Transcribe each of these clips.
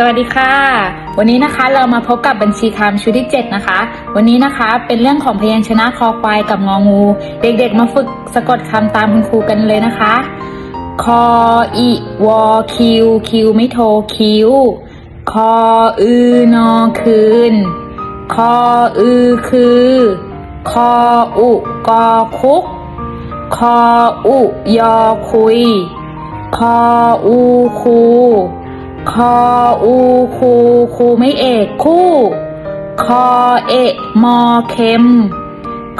สวัสดีค่ะ วันนี้นะคะเรามาพบกับบัญชีคำชุดที่ 7 นะคะ วันนี้นะคะเป็นเรื่องของพยัญชนะคอควายกับงองู เด็กๆ มาฝึกสะกดคำตามคุณครูกันเลยนะคะคออีวอคิวคิวไม่โทคิวคออือนอคืนคออือคือคออุกอคุกคออุยอคุยคออูคู คออูคูคูไม่เอกคู่ คอเอะมอเข็ม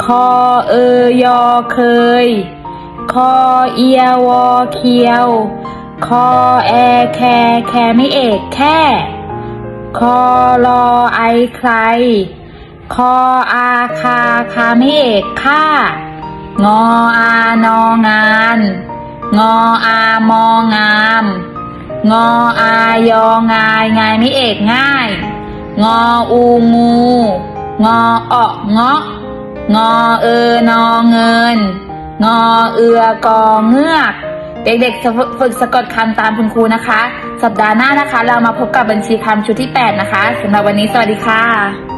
คอเอยอเคย คอเอียวอเคียว คอแอแคแคไม่เอกแค่ คอรอไอใคร คออาคาคาไม่เอกค่างออานองาน งออามองาม งออายองายงายไม่เอกง่าย งออูงู งอเอะเงาะงอเออนอเงิน งอเอือกอเงือก เด็กๆฝึกสะกดคำตามคุณครูนะคะ สัปดาห์หน้านะคะ เรามาพบกับบัญชีคำชุดที่ 8 นะคะสำหรับวันนี้สวัสดีค่ะ